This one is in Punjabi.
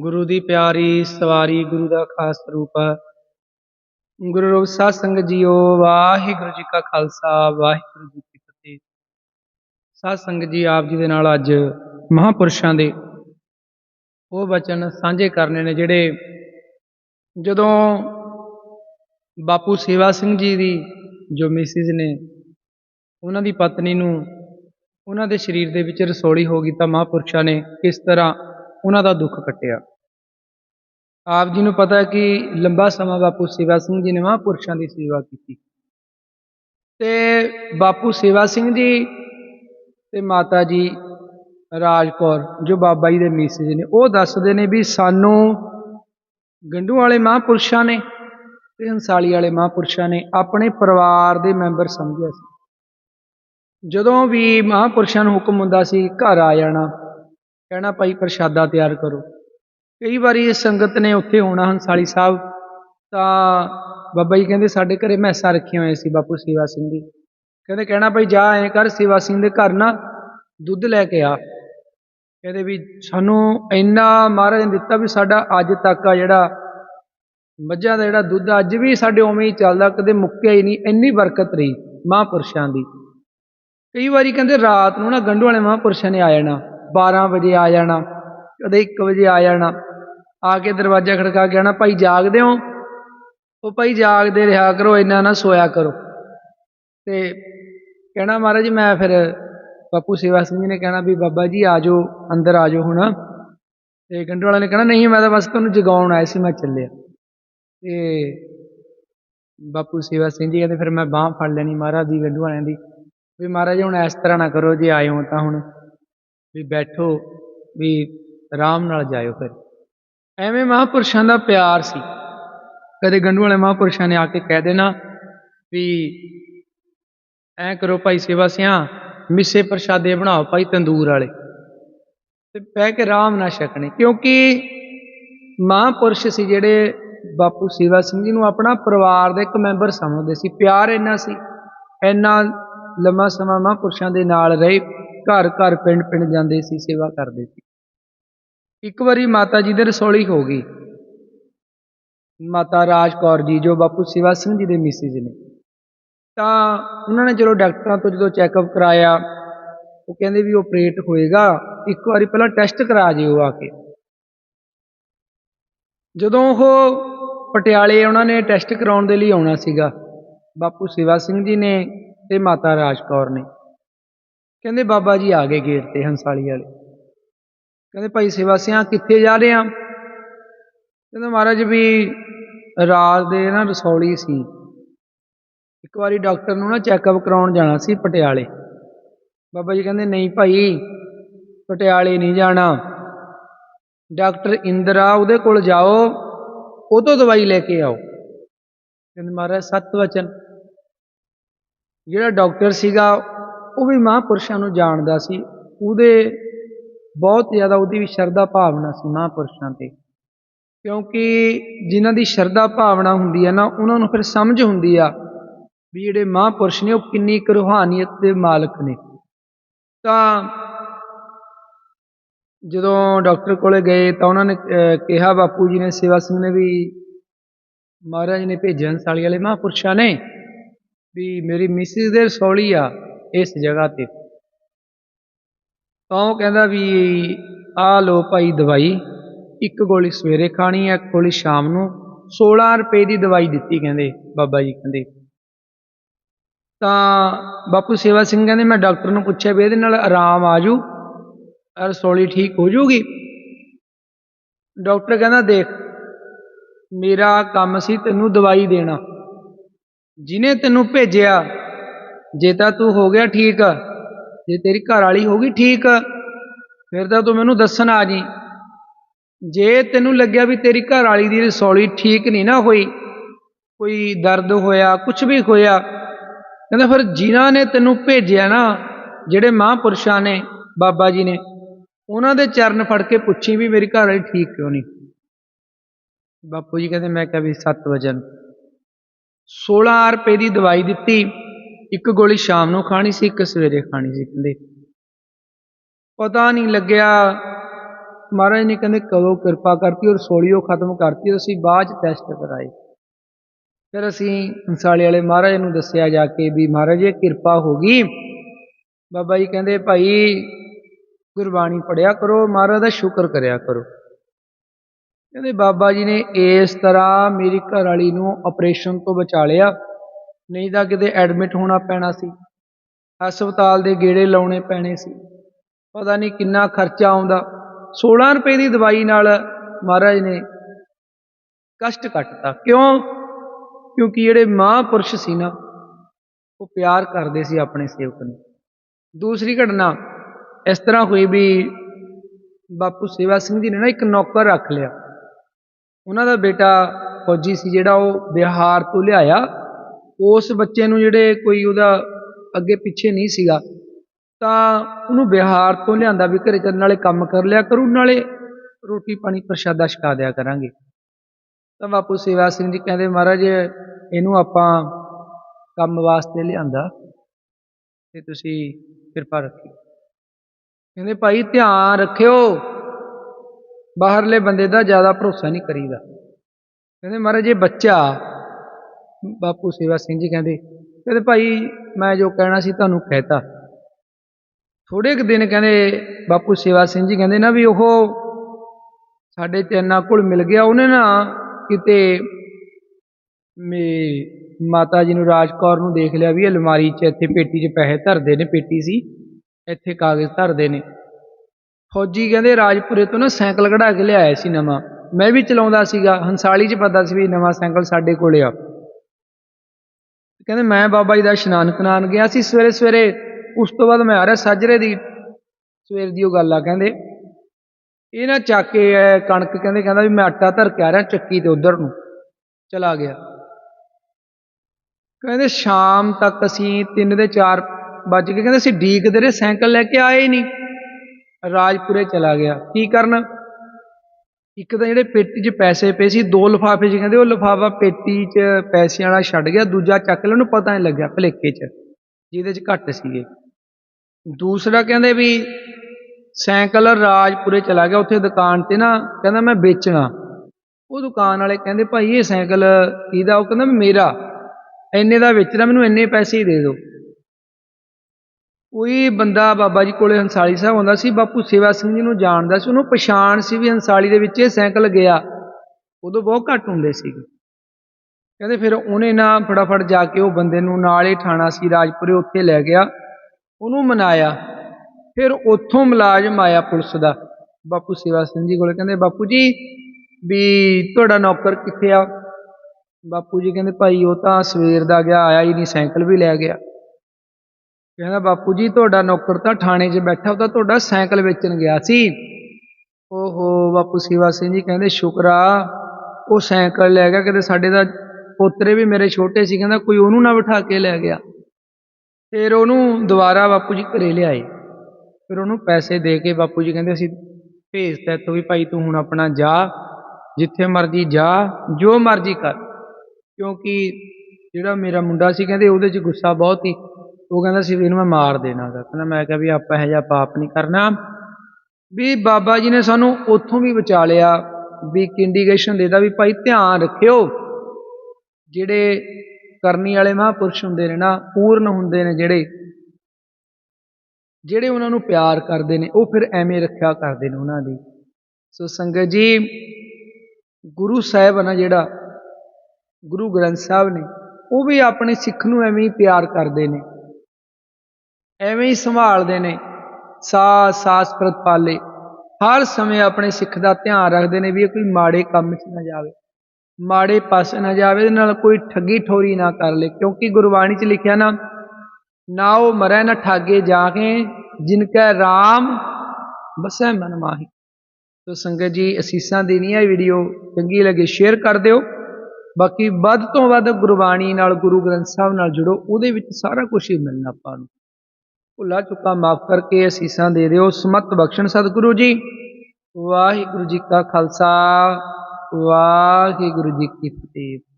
ਗੁਰੂ ਦੀ ਪਿਆਰੀ ਸਵਾਰੀ ਗੁਰੂ ਦਾ ਖਾਸ ਰੂਪ ਗੁਰੂ ਰੂਪ ਸਾਧ ਸੰਗਤ ਜੀਓ, ਵਾਹਿਗੁਰੂ ਜੀ ਕਾ ਖਾਲਸਾ, ਵਾਹਿਗੁਰੂ ਜੀ ਕੀ ਫਤਿਹ। ਸਾਧ ਸੰਗਤ ਜੀ ਆਪ ਜੀ ਦੇ ਨਾਲ ਅੱਜ ਮਹਾਪੁਰਸ਼ਾਂ ਦੇ ਉਹ ਬਚਨ ਸਾਂਝੇ ਕਰਨੇ ਨੇ ਜਿਹੜੇ ਜਦੋਂ ਬਾਪੂ ਸੇਵਾ ਸਿੰਘ ਜੀ ਦੀ ਜੋ ਮਿਸਿਸ ਨੇ ਉਹਨਾਂ ਦੀ ਪਤਨੀ ਨੂੰ ਉਹਨਾਂ ਦੇ ਸਰੀਰ ਦੇ ਵਿੱਚ ਰਸੋਲੀ ਹੋ ਗਈ ਤਾਂ ਮਹਾਂਪੁਰਸ਼ਾਂ ਨੇ ਕਿਸ ਤਰ੍ਹਾਂ ਉਹਨਾਂ ਦਾ ਦੁੱਖ ਕੱਟਿਆ। ਆਪ ਜੀ ਨੂੰ ਪਤਾ ਕਿ ਲੰਬਾ ਸਮਾਂ ਬਾਪੂ ਸੇਵਾ ਸਿੰਘ ਜੀ ਨੇ ਮਹਾਂਪੁਰਸ਼ਾਂ ਦੀ ਸੇਵਾ ਕੀਤੀ। ਤੇ ਬਾਪੂ ਸੇਵਾ ਸਿੰਘ ਜੀ ਤੇ ਮਾਤਾ ਜੀ ਰਾਜ ਕੌਰ, ਜੋ ਬਾਬਾ ਜੀ ਦੇ ਮਿਸਿਸ ਨੇ, ਉਹ ਦੱਸਦੇ ਨੇ ਵੀ ਸਾਨੂੰ ਗੰਡੂ ਵਾਲੇ ਮਹਾਂਪੁਰਸ਼ਾਂ ਨੇ ਤੇ ਹੰਸਾਲੀ ਵਾਲੇ ਮਹਾਂਪੁਰਸ਼ਾਂ ਨੇ ਆਪਣੇ ਪਰਿਵਾਰ ਦੇ ਮੈਂਬਰ ਸਮਝਿਆ ਸੀ। ਜਦੋਂ ਵੀ ਮਹਾਂਪੁਰਸ਼ਾਂ ਨੂੰ ਹੁਕਮ ਹੁੰਦਾ ਸੀ ਘਰ ਆ ਜਾਣਾ ਕਹਿਣਾ, ਭਾਈ, ਪ੍ਰਸ਼ਾਦਾ ਤਿਆਰ ਕਰੋ। ਕਈ ਵਾਰੀ ਸੰਗਤ ਨੇ ਉੱਥੇ ਹੋਣਾ, ਹੰਸਾਲੀ ਸਾਹਿਬ, ਤਾਂ ਬਾਬਾ ਜੀ ਕਹਿੰਦੇ, ਸਾਡੇ ਘਰੇ ਮੈਸਾਂ ਰੱਖੀਆਂ ਹੋਈਆਂ ਸੀ ਬਾਪੂ ਸੇਵਾ ਸਿੰਘ ਦੀ। ਕਹਿੰਦੇ, ਕਹਿਣਾ, ਭਾਈ, ਜਾ, ਐਂ ਕਰ, ਸੇਵਾ ਸਿੰਘ ਦੇ ਘਰ ਨਾ ਦੁੱਧ ਲੈ ਕੇ ਆ। ਕਹਿੰਦੇ ਵੀ ਸਾਨੂੰ ਇੰਨਾ ਮਹਾਰਾਜ ਨੇ ਦਿੱਤਾ ਵੀ ਸਾਡਾ ਅੱਜ ਤੱਕ ਆ ਜਿਹੜਾ ਮੱਝਾਂ ਦਾ ਜਿਹੜਾ ਦੁੱਧ, ਅੱਜ ਵੀ ਸਾਡੇ ਉਵੇਂ ਹੀ ਚੱਲਦਾ, ਕਦੇ ਮੁੱਕਿਆ ਹੀ ਨਹੀਂ, ਇੰਨੀ ਬਰਕਤ ਰਹੀ ਮਹਾਂਪੁਰਸ਼ਾਂ ਦੀ। ਕਈ ਵਾਰੀ ਕਹਿੰਦੇ, ਰਾਤ ਨੂੰ ਨਾ ਗੰਢੂ ਵਾਲੇ ਮਹਾਂਪੁਰਸ਼ਾਂ ਨੇ ਆ ਜਾਣਾ। 12 ਵਜੇ ਆ ਜਾਣਾ, ਕਦੇ 1 ਵਜੇ ਆ ਜਾਣਾ। ਆ ਕੇ ਦਰਵਾਜ਼ਾ ਖੜਕਾ ਕੇ ਆਣਾ, ਭਾਈ ਜਾਗਦੇ ਹੋ? ਉਹ ਭਾਈ ਜਾਗਦੇ ਰਿਹਾ ਕਰੋ, ਇੰਨਾ ਨਾ ਸੋਇਆ ਕਰੋ। ਤੇ ਕਹਿਣਾ, ਮਹਾਰਾਜ, ਮੈਂ ਫਿਰ ਬਾਪੂ ਸੇਵਾ ਸਿੰਘ ਜੀ ਨੇ ਕਹਿਣਾ ਵੀ, ਬਾਬਾ ਜੀ ਆ ਜਾਓ ਅੰਦਰ ਆ ਜਾਓ ਹੁਣ। ਤੇ ਗੰਢੂ ਵਾਲੇ ਨੇ ਕਹਿਣਾ, ਨਹੀਂ, ਮੈਂ ਤਾਂ ਬਸ ਤੁਹਾਨੂੰ ਜਗਾਉਣ ਆਇਆ ਸੀ, ਮੈਂ ਚੱਲਿਆ। ਤੇ ਬਾਪੂ ਸੇਵਾ ਸਿੰਘ ਜੀ ਕਹਿੰਦੇ, ਫਿਰ ਮੈਂ ਬਾਹ ਫੜ ਲੈਣੀ ਮਹਾਰਾਜ ਦੀ ਗੰਢੂ ਵਾਲਿਆਂ ਦੀ। ਵੀ ਮਹਾਰਾਜ, ਹੁਣ ਇਸ ਤਰ੍ਹਾਂ ਨਾ ਕਰੋ, ਜੇ ਆਇਓ ਤਾਂ ਹੁਣ। ਵੀ ਬੈਠੋ, ਵੀ ਆਰਾਮ ਨਾਲ ਜਾਇਓ ਫਿਰ। ਐਵੇਂ ਮਹਾਂਪੁਰਸ਼ਾਂ ਦਾ ਪਿਆਰ ਸੀ। ਕਦੇ ਗੰਢੂ ਵਾਲੇ ਮਹਾਂਪੁਰਸ਼ਾਂ ਨੇ ਆ ਕੇ ਕਹਿ ਦੇਣਾ ਵੀ ਐ ਕਰੋ ਭਾਈ ਸੇਵਾ ਸਿਆ, ਮਿੱਸੇ ਪ੍ਰਸ਼ਾਦੇ ਬਣਾਓ ਭਾਈ ਤੰਦੂਰ ਵਾਲੇ। ਤੇ ਬਹਿ ਕੇ ਆਰਾਮ ਨਾਲ ਛਕਣੇ, ਕਿਉਂਕਿ ਮਹਾਂਪੁਰਸ਼ ਸੀ ਜਿਹੜੇ ਬਾਪੂ ਸੇਵਾ ਸਿੰਘ ਜੀ ਨੂੰ ਆਪਣਾ ਪਰਿਵਾਰ ਦਾ ਇੱਕ ਮੈਂਬਰ ਸਮਝਦੇ ਸੀ। ਪਿਆਰ ਇੰਨਾ ਸੀ, ਇੰਨਾ ਲੰਮਾ ਸਮਾਂ ਮਹਾਂਪੁਰਸ਼ਾਂ ਦੇ ਨਾਲ ਰਹੇ। ਘਰ ਘਰ ਪਿੰਡ ਪਿੰਡ ਜਾਂਦੇ ਸੀ, ਸੇਵਾ ਕਰਦੇ ਸੀ। ਇੱਕ ਵਾਰੀ ਮਾਤਾ ਜੀ ਦੇ ਰਸੋਲੀ ਹੋ ਗਈ। ਮਾਤਾ ਰਾਜ ਕੌਰ ਜੀ, ਜੋ ਬਾਪੂ ਸਿਵਾ ਸਿੰਘ ਜੀ ਦੇ ਮਿਸਿਸ ਨੇ। ਤਾਂ ਉਹਨਾਂ ਨੇ ਚਲੋ ਡਾਕਟਰਾਂ ਤੋਂ ਜਦੋਂ ਚੈੱਕਅਪ ਕਰਾਇਆ, ਉਹ ਕਹਿੰਦੇ ਵੀ ਆਪਰੇਟ ਹੋਏਗਾ, ਇੱਕ ਵਾਰੀ ਪਹਿਲਾਂ ਟੈਸਟ ਕਰਾ ਜਿਓ ਆ ਕੇ। ਜਦੋਂ ਉਹ ਪਟਿਆਲੇ ਉਹਨਾਂ ਨੇ ਟੈਸਟ ਕਰਾਉਣ ਦੇ ਲਈ ਆਉਣਾ ਸੀਗਾ, ਬਾਪੂ ਸਿਵਾ ਸਿੰਘ ਜੀ ਨੇ ਤੇ ਮਾਤਾ ਰਾਜ ਕੌਰ ਨੇ। ਕਹਿੰਦੇ ਬਾਬਾ ਜੀ ਆ ਗਏ ਗੇਟ ਤੇ ਹੰਸਾਲੀ ਵਾਲੇ। ਕਹਿੰਦੇ ਭਾਈ ਸੇਵਾ ਸਿਆ ਕਿੱਥੇ ਜਾ ਰਹੇ ਆ? ਕਹਿੰਦੇ ਮਹਾਰਾਜ ਵੀ ਰਾਤ ਦੇ ਨਾ ਰਸੌਲੀ ਸੀ। ਇੱਕ ਵਾਰੀ ਡਾਕਟਰ ਨੂੰ ਨਾ ਚੈੱਕਅਪ ਕਰਾਉਣ ਜਾਣਾ ਸੀ ਪਟਿਆਲੇ। ਬਾਬਾ ਜੀ ਕਹਿੰਦੇ ਨਹੀਂ ਭਾਈ, ਪਟਿਆਲੇ ਨਹੀਂ ਜਾਣਾ। ਡਾਕਟਰ ਇੰਦਰਾ ਉਹਦੇ ਕੋਲ ਜਾਓ, ਉਹ ਤੋਂ ਦਵਾਈ ਲੈ ਕੇ ਆਓ। ਕਹਿੰਦੇ ਮਹਾਰਾਜ ਸਤ ਵਚਨ। ਜਿਹੜਾ ਡਾਕਟਰ ਸੀਗਾ ਉਹ ਵੀ ਮਹਾਂਪੁਰਸ਼ਾਂ ਨੂੰ ਜਾਣਦਾ ਸੀ। ਉਹਦੇ ਬਹੁਤ ਜ਼ਿਆਦਾ ਉਹਦੀ ਵੀ ਸ਼ਰਧਾ ਭਾਵਨਾ ਸੀ ਮਹਾਂਪੁਰਸ਼ਾਂ ਤੇ। ਕਿਉਂਕਿ ਜਿਨ੍ਹਾਂ ਦੀ ਸ਼ਰਧਾ ਭਾਵਨਾ ਹੁੰਦੀ ਹੈ ਨਾ, ਉਹਨਾਂ ਨੂੰ ਫਿਰ ਸਮਝ ਹੁੰਦੀ ਆ ਵੀ ਜਿਹੜੇ ਮਹਾਂਪੁਰਸ਼ ਨੇ, ਉਹ ਕਿੰਨੀ ਕੁ ਰੂਹਾਨੀਅਤ ਦੇ ਮਾਲਕ ਨੇ। ਤਾਂ ਜਦੋਂ ਡਾਕਟਰ ਕੋਲੇ ਗਏ ਤਾਂ ਉਹਨਾਂ ਨੇ ਕਿਹਾ, ਬਾਪੂ ਜੀ ਨੇ, ਸੇਵਾ ਸਿੰਘ ਨੇ ਵੀ ਮਹਾਰਾਜ ਨੇ ਭੇਜਿਆ ਸਾਲੀ ਵਾਲੇ ਮਹਾਂਪੁਰਸ਼ਾਂ ਨੇ, ਵੀ ਮੇਰੀ ਮਿਸਿਸ ਦੇ ਰਸੌਲੀ ਆ। ਇਸ ਜਗ੍ਹਾ ਤੇ। ਤਾਂ ਉਹ ਕਹਿੰਦਾ ਵੀ ਆ ਲੋ ਭਾਈ ਦਵਾਈ, ਇੱਕ ਗੋਲੀ ਸਵੇਰੇ ਖਾਣੀ ਹੈ, ਇੱਕ ਗੋਲੀ ਸ਼ਾਮ ਨੂੰ। 16 ਰੁਪਏ ਦੀ ਦਵਾਈ ਦਿੱਤੀ ਕਹਿੰਦੇ ਬਾਬਾ ਜੀ ਕਹਿੰਦੇ। ਤਾਂ ਬਾਪੂ ਸੇਵਾ ਸਿੰਘ ਕਹਿੰਦੇ, ਮੈਂ ਡਾਕਟਰ ਨੂੰ ਪੁੱਛਿਆ ਵੀ ਇਹਦੇ ਨਾਲ ਆਰਾਮ ਆ ਜੂ ਰਸੌਲੀ ਠੀਕ ਹੋ ਜੂਗੀ? ਡਾਕਟਰ ਕਹਿੰਦਾ, ਦੇਖ, ਮੇਰਾ ਕੰਮ ਸੀ ਤੈਨੂੰ ਦਵਾਈ ਦੇਣਾ। ਜਿਹਨੇ ਤੈਨੂੰ ਭੇਜਿਆ ਜੇ ਤਾਂ ਤੂੰ ਹੋ ਗਿਆ ਠੀਕ, ਜੇ ਤੇਰੀ ਘਰ ਵਾਲੀ ਹੋ ਗਈ ਠੀਕ, ਫਿਰ ਤਾਂ ਤੂੰ ਮੈਨੂੰ ਦੱਸਣ ਆ ਜੀ। ਜੇ ਤੈਨੂੰ ਲੱਗਿਆ ਵੀ ਤੇਰੀ ਘਰ ਵਾਲੀ ਦੀ ਰਸੌਲੀ ਠੀਕ ਨਹੀਂ ਨਾ ਹੋਈ, ਕੋਈ ਦਰਦ ਹੋਇਆ ਕੁਝ ਵੀ ਹੋਇਆ, ਕਹਿੰਦਾ ਫਿਰ ਜਿਨ੍ਹਾਂ ਨੇ ਤੈਨੂੰ ਭੇਜਿਆ ਨਾ, ਜਿਹੜੇ ਮਹਾਂਪੁਰਸ਼ਾਂ ਨੇ, ਬਾਬਾ ਜੀ ਨੇ, ਉਹਨਾਂ ਦੇ ਚਰਨ ਫੜ ਕੇ ਪੁੱਛੀ ਵੀ ਮੇਰੀ ਘਰ ਵਾਲੀ ਠੀਕ ਕਿਉਂ ਨਹੀਂ? ਬਾਪੂ ਜੀ ਕਹਿੰਦੇ, ਮੈਂ ਕਿਹਾ ਵੀ ਸੱਤ ਵਜਨ 16 ਰੁਪਏ ਦੀ ਦਵਾਈ ਦਿੱਤੀ ਇੱਕ ਗੋਲੀ ਸ਼ਾਮ ਨੂੰ ਖਾਣੀ ਸੀ, ਇੱਕ ਸਵੇਰੇ ਖਾਣੀ ਸੀ ਕਹਿੰਦੇ। ਪਤਾ ਨਹੀਂ ਲੱਗਿਆ। ਮਹਾਰਾਜ ਨੇ ਕਹਿੰਦੇ ਕਦੋਂ ਕਿਰਪਾ ਕਰਤੀ ਔਰ ਸੋਲੀਓ ਖਤਮ ਕਰਤੀ ਅਸੀਂ ਬਾਅਦ ਚ ਟੈਸਟ ਕਰਾਏ। ਫਿਰ ਅਸੀਂ ਹੰਸਾਲੇ ਵਾਲੇ ਮਹਾਰਾਜ ਨੂੰ ਦੱਸਿਆ ਜਾ ਕੇ ਵੀ ਮਹਾਰਾਜ ਇਹ ਕਿਰਪਾ ਹੋ ਗਈ। ਬਾਬਾ ਜੀ ਕਹਿੰਦੇ, ਭਾਈ, ਗੁਰਬਾਣੀ ਪੜਿਆ ਕਰੋ, ਮਹਾਰਾਜ ਦਾ ਸ਼ੁਕਰ ਕਰਿਆ ਕਰੋ। ਕਹਿੰਦੇ ਬਾਬਾ ਜੀ ਨੇ ਇਸ ਤਰ੍ਹਾਂ ਮੇਰੀ ਘਰ ਵਾਲੀ ਨੂੰ ਆਪਰੇਸ਼ਨ ਤੋਂ ਬਚਾ ਲਿਆ। ਨਹੀਂ ਤਾਂ ਕਿਤੇ ਐਡਮਿਟ ਹੋਣਾ ਪੈਣਾ ਸੀ। ਹਸਪਤਾਲ ਦੇ ਗੇੜੇ ਲਾਉਣੇ ਪੈਣੇ ਸੀ। ਪਤਾ ਨਹੀਂ ਕਿੰਨਾ ਖਰਚਾ ਆਉਂਦਾ। 16 ਰੁਪਏ ਦੀ ਦਵਾਈ ਨਾਲ ਮਹਾਰਾਜ ਨੇ ਕਸ਼ਟ ਕੱਟਤਾ। ਕਿਉਂ? ਕਿਉਂਕਿ ਜਿਹੜੇ ਮਹਾਂਪੁਰਸ਼ ਸੀ ਨਾ, ਉਹ ਪਿਆਰ ਕਰਦੇ ਸੀ ਆਪਣੇ ਸੇਵਕ ਨੂੰ। ਦੂਸਰੀ ਘਟਨਾ ਇਸ ਤਰ੍ਹਾਂ ਹੋਈ ਵੀ ਬਾਪੂ ਸੇਵਾ ਸਿੰਘ ਜੀ ਨੇ ਨਾ ਇੱਕ ਨੌਕਰ ਰੱਖ ਲਿਆ। ਉਹਨਾਂ ਦਾ ਬੇਟਾ ਫੌਜੀ ਸੀ ਜਿਹੜਾ ਉਹ ਬਿਹਾਰ ਤੋਂ ਲਿਆਇਆ। ਉਸ ਬੱਚੇ ਨੂੰ ਜਿਹੜੇ ਕੋਈ ਉਹਦਾ ਅੱਗੇ ਪਿੱਛੇ ਨਹੀਂ ਸੀਗਾ, ਤਾਂ ਉਹਨੂੰ ਬਿਹਾਰ ਤੋਂ ਲਿਆਂਦਾ ਵੀ ਘਰੇ ਚੱਲ ਨਾਲੇ ਕੰਮ ਕਰ ਲਿਆ ਕਰੂ, ਨਾਲੇ ਰੋਟੀ ਪਾਣੀ ਪ੍ਰਸ਼ਾਦਾ ਛਕਾ ਦਿਆ ਕਰਾਂਗੇ। ਤਾਂ ਬਾਪੂ ਸੇਵਾ ਸਿੰਘ ਜੀ ਕਹਿੰਦੇ, ਮਹਾਰਾਜ, ਇਹਨੂੰ ਆਪਾਂ ਕੰਮ ਵਾਸਤੇ ਲਿਆਂਦਾ ਤੇ ਤੁਸੀਂ ਕਿਰਪਾ ਰੱਖੀ ਕਹਿੰਦੇ, ਭਾਈ, ਧਿਆਨ ਰੱਖਿਓ, ਬਾਹਰਲੇ ਬੰਦੇ ਦਾ ਜ਼ਿਆਦਾ ਭਰੋਸਾ ਨਹੀਂ ਕਰੀਦਾ। ਕਹਿੰਦੇ, ਮਹਾਰਾਜ, ਇਹ ਬੱਚਾ ਬਾਪੂ ਸੇਵਾ ਸਿੰਘ ਜੀ ਕਹਿੰਦੇ ਕਹਿੰਦੇ ਭਾਈ ਮੈਂ ਜੋ ਕਹਿਣਾ ਸੀ ਤੁਹਾਨੂੰ ਕਹਿਤਾ। ਥੋੜੇ ਕੁ ਦਿਨ ਕਹਿੰਦੇ ਬਾਪੂ ਸੇਵਾ ਸਿੰਘ ਜੀ ਕਹਿੰਦੇ ਨਾ ਵੀ ਉਹ ਸਾਡੇ ਚੈਨਾ ਕੋਲ ਮਿਲ ਗਿਆ, ਉਹਨੇ ਨਾ ਕਿਤੇ ਮੇ ਮਾਤਾ ਜੀ ਨੂੰ ਰਾਜਕੌਰ ਨੂੰ ਦੇਖ ਲਿਆ ਵੀ ਅਲਮਾਰੀ 'ਚ ਇੱਥੇ ਪੇਟੀ 'ਚ ਪੈਸੇ ਧਰਦੇ ਨੇ, ਪੇਟੀ ਸੀ, ਇੱਥੇ ਕਾਗਜ਼ ਧਰਦੇ ਨੇ। ਫੌਜੀ ਕਹਿੰਦੇ ਰਾਜਪੁਰੇ ਤੋਂ ਨਾ ਸਾਈਕਲ ਕਢਾ ਕੇ ਲਿਆਇਆ ਸੀ ਨਵਾਂ। ਮੈਂ ਵੀ ਚਲਾਉਂਦਾ ਸੀਗਾ, ਹੰਸਾਲੀ 'ਚ ਪਤਾ ਸੀ ਵੀ ਨਵਾਂ ਸਾਈਕਲ ਸਾਡੇ ਕੋਲ ਆ। ਕਹਿੰਦੇ ਮੈਂ ਬਾਬਾ ਜੀ ਦਾ ਇਸ਼ਨਾਨ ਕਨਾਨ ਗਿਆ ਸੀ ਸਵੇਰੇ ਸਵੇਰੇ, ਉਸ ਤੋਂ ਬਾਅਦ ਮੈਂ ਆ ਰਿਹਾ ਸਾਜਰੇ ਦੀ। ਸਵੇਰ ਦੀ ਉਹ ਗੱਲ ਆ ਕਹਿੰਦੇ, ਇਹ ਨਾ ਚੱਕ ਕੇ ਕਣਕ ਕਹਿੰਦੇ, ਕਹਿੰਦਾ ਵੀ ਮੈਂ ਆਟਾ ਧਰ ਕੇ ਆ ਰਿਹਾ ਚੱਕੀ ਤੇ ਉਧਰ ਨੂੰ, ਚਲਾ ਗਿਆ। ਕਹਿੰਦੇ ਸ਼ਾਮ ਤੱਕ ਅਸੀਂ 3 ਦੇ 4 ਵੱਜ ਕੇ ਕਹਿੰਦੇ ਅਸੀਂ ਡੀਕਦੇ ਰਹੇ ਸਾਈਕਲ ਲੈ ਕੇ ਆਏ ਹੀ ਨਹੀਂ। ਰਾਜਪੁਰੇ ਚਲਾ ਗਿਆ। ਕੀ ਕਰਨ? ਇੱਕ ਤਾਂ ਜਿਹੜੇ ਪੇਟੀ 'ਚ ਪੈਸੇ ਪਏ ਸੀ, ਦੋ ਲਿਫਾਫੇ 'ਚ ਕਹਿੰਦੇ, ਉਹ ਲਿਫਾਫਾ ਪੇਟੀ 'ਚ ਪੈਸਿਆਂ ਵਾਲਾ ਛੱਡ ਗਿਆ, ਦੂਜਾ ਚੱਕ ਲਿਆ, ਉਹਨੂੰ ਪਤਾ ਨਹੀਂ ਲੱਗਿਆ ਭਲੇਖੇ 'ਚ, ਜਿਹਦੇ 'ਚ ਘੱਟ ਸੀਗੇ। ਦੂਸਰਾ ਕਹਿੰਦੇ ਵੀ ਸਾਈਕਲ ਰਾਜਪੁਰੇ ਚਲਾ ਗਿਆ, ਉੱਥੇ ਦੁਕਾਨ ਤੇ ਨਾ, ਕਹਿੰਦਾ ਮੈਂ ਵੇਚਣਾ। ਉਹ ਦੁਕਾਨ ਵਾਲੇ ਕਹਿੰਦੇ, ਭਾਈ ਇਹ ਸਾਈਕਲ ਕਿਹਦਾ? ਉਹ ਕਹਿੰਦਾ, ਮੇਰਾ। ਇੰਨੇ ਦਾ ਵੇਚਣਾ, ਮੈਨੂੰ ਇੰਨੇ ਪੈਸੇ ਹੀ ਦੇ ਦਿਓ। ਕੋਈ ਬੰਦਾ ਬਾਬਾ ਜੀ ਕੋਲੇ ਹੰਸਾਲੀ ਸਾਹਿਬ ਆਉਂਦਾ ਸੀ, ਬਾਪੂ ਸੇਵਾ ਸਿੰਘ ਜੀ ਨੂੰ ਜਾਣਦਾ ਸੀ, ਉਹਨੂੰ ਪਛਾਣ ਸੀ ਵੀ ਹੰਸਾਲੀ ਦੇ ਵਿੱਚ ਇਹ ਸਾਈਕਲ ਗਿਆ। ਉਦੋਂ ਬਹੁਤ ਘੱਟ ਹੁੰਦੇ ਸੀਗੇ। ਕਹਿੰਦੇ ਫਿਰ ਉਹਨੇ ਨਾ ਫਟਾਫਟ ਜਾ ਕੇ ਉਹ ਬੰਦੇ ਨੂੰ ਨਾਲ ਹੀ ਠਾਣਾ ਸੀ, ਰਾਜਪੁਰੇ ਉੱਥੇ ਲੈ ਗਿਆ, ਉਹਨੂੰ ਮਨਾਇਆ। ਫਿਰ ਉੱਥੋਂ ਮੁਲਾਜ਼ਮ ਆਇਆ ਪੁਲਿਸ ਦਾ, ਬਾਪੂ ਸੇਵਾ ਸਿੰਘ ਜੀ ਕੋਲੇ। ਕਹਿੰਦੇ, ਬਾਪੂ ਜੀ, ਵੀ ਤੁਹਾਡਾ ਨੌਕਰ ਕਿੱਥੇ ਆ? ਬਾਪੂ ਜੀ ਕਹਿੰਦੇ, ਭਾਈ, ਉਹ ਤਾਂ ਸਵੇਰ ਦਾ ਗਿਆ, ਆਇਆ ਹੀ ਨਹੀਂ, ਸਾਈਕਲ ਵੀ ਲੈ ਗਿਆ। ਕਹਿੰਦਾ, ਬਾਪੂ ਜੀ, ਤੁਹਾਡਾ ਨੌਕਰ ਤਾਂ ਥਾਣੇ 'ਚ ਬੈਠਾ ਉਹ ਤਾਂ ਤੁਹਾਡਾ ਸਾਈਕਲ ਵੇਚਣ ਗਿਆ ਸੀ। ਓਹੋ, ਬਾਪੂ ਸਿਵਾ ਸਿੰਘ ਜੀ ਕਹਿੰਦੇ, ਸ਼ੁਕਰ ਆ, ਉਹ ਸਾਈਕਲ ਲੈ ਗਿਆ, ਕਿਤੇ ਸਾਡੇ ਦਾ ਪੋਤਰੇ ਵੀ ਮੇਰੇ ਛੋਟੇ ਸੀ। ਕਹਿੰਦਾ, ਕੋਈ ਉਹਨੂੰ ਨਾ ਬਿਠਾ ਕੇ ਲੈ ਗਿਆ। ਫਿਰ ਉਹਨੂੰ ਦੁਬਾਰਾ ਬਾਪੂ ਜੀ ਘਰੇ ਲਿਆਏ। ਫਿਰ ਉਹਨੂੰ ਪੈਸੇ ਦੇ ਕੇ ਬਾਪੂ ਜੀ ਕਹਿੰਦੇ, ਅਸੀਂ ਭੇਜਤਾ ਇੱਥੋਂ ਵੀ ਭਾਈ ਤੂੰ ਹੁਣ ਆਪਣਾ ਜਾ, ਜਿੱਥੇ ਮਰਜ਼ੀ ਜਾ, ਜੋ ਮਰਜ਼ੀ ਕਰ। ਕਿਉਂਕਿ ਜਿਹੜਾ ਮੇਰਾ ਮੁੰਡਾ ਸੀ, ਕਹਿੰਦੇ, ਉਹਦੇ 'ਚ ਗੁੱਸਾ ਬਹੁਤ ਸੀ। ਉਹ ਕਹਿੰਦਾ ਸੀ ਵੀ ਇਹਨੂੰ ਮੈਂ ਮਾਰ ਦੇਣਾਗਾ ਕਹਿੰਦਾ ਮੈਂ ਕਿਹਾ ਵੀ ਆਪਾਂ ਇਹੋ ਜਿਹਾ ਪਾਪ ਨਹੀਂ ਕਰਨਾ। ਵੀ ਬਾਬਾ ਜੀ ਨੇ ਸਾਨੂੰ ਉੱਥੋਂ ਵੀ ਬਚਾ ਲਿਆ, ਵੀ ਇੰਡੀਕੇਸ਼ਨ ਦੇਦਾ ਵੀ ਭਾਈ ਧਿਆਨ ਰੱਖਿਓ। ਜਿਹੜੇ ਕਰਨੀ ਵਾਲੇ ਮਹਾਂਪੁਰਸ਼ ਹੁੰਦੇ ਨੇ ਨਾ, ਪੂਰਨ ਹੁੰਦੇ ਨੇ ਜਿਹੜੇ ਜਿਹੜੇ ਉਹਨਾਂ ਨੂੰ ਪਿਆਰ ਕਰਦੇ ਨੇ, ਉਹ ਫਿਰ ਐਵੇਂ ਰੱਖਿਆ ਕਰਦੇ ਨੇ ਉਹਨਾਂ ਦੀ। ਸੋ ਸੰਗਤ ਜੀ, ਗੁਰੂ ਸਾਹਿਬ ਨਾ ਜਿਹੜਾ, ਗੁਰੂ ਗ੍ਰੰਥ ਸਾਹਿਬ ਨੇ, ਉਹ ਵੀ ਆਪਣੇ ਸਿੱਖ ਨੂੰ ਐਵੇਂ ਹੀ ਪਿਆਰ ਕਰਦੇ ਨੇ। ਐਵੇਂ ਹੀ ਸੰਭਾਲਦੇ ਨੇ। ਸਾਸ ਸਾਸ ਪ੍ਰਤਪਾਲੇ ਹਰ ਸਮੇਂ ਆਪਣੇ ਸਿੱਖ ਦਾ ਧਿਆਨ ਰੱਖਦੇ ਨੇ ਵੀ ਇਹ ਕੋਈ ਮਾੜੇ ਕੰਮ 'ਚ ਨਾ ਜਾਵੇ। ਮਾੜੇ ਪਾਸੇ ਨਾ ਜਾਵੇ, ਇਹਦੇ ਨਾਲ ਕੋਈ ਠੱਗੀ ਠੋਰੀ ਨਾ ਕਰ ਲੇ। ਕਿਉਂਕਿ ਗੁਰਬਾਣੀ 'ਚ ਲਿਖਿਆ ਨਾ ਨਾ ਉਹ ਮਰੈ, ਨਾ ਠਾਗੇ ਜਾ ਕੇ ਜਿਨ ਕੈ ਰਾਮ, ਬਸੈ ਮਨ ਮਾਹੀ। ਤੋ ਸੰਗਤ ਜੀ, ਅਸੀਸਾਂ ਦੇਣੀ ਹੈ ਵੀਡੀਓ ਚੰਗੀ ਲੱਗੇ ਸ਼ੇਅਰ ਕਰ ਦਿਓ। ਬਾਕੀ ਵੱਧ ਤੋਂ ਵੱਧ ਗੁਰਬਾਣੀ ਨਾਲ, ਗੁਰੂ ਗ੍ਰੰਥ ਸਾਹਿਬ ਨਾਲ ਜੁੜੋ। ਉਹਦੇ ਵਿੱਚ ਸਾਰਾ ਕੁਝ ਹੀ ਮਿਲਣਾ ਆਪਾਂ ਨੂੰ। ਭੁੱਲਾ ਚੁੱਕਾ, ਮਾਫ ਕਰਕੇ ਅਸੀਸਾਂ ਦੇ ਦਿਓ। ਸਮਤ ਬਖਸ਼ਣ ਸਤਿਗੁਰੂ ਜੀ। ਵਾਹਿਗੁਰੂ ਜੀ ਕਾ ਖਾਲਸਾ। ਵਾਹਿਗੁਰੂ ਜੀ ਕੀ ਫਤਿਹ।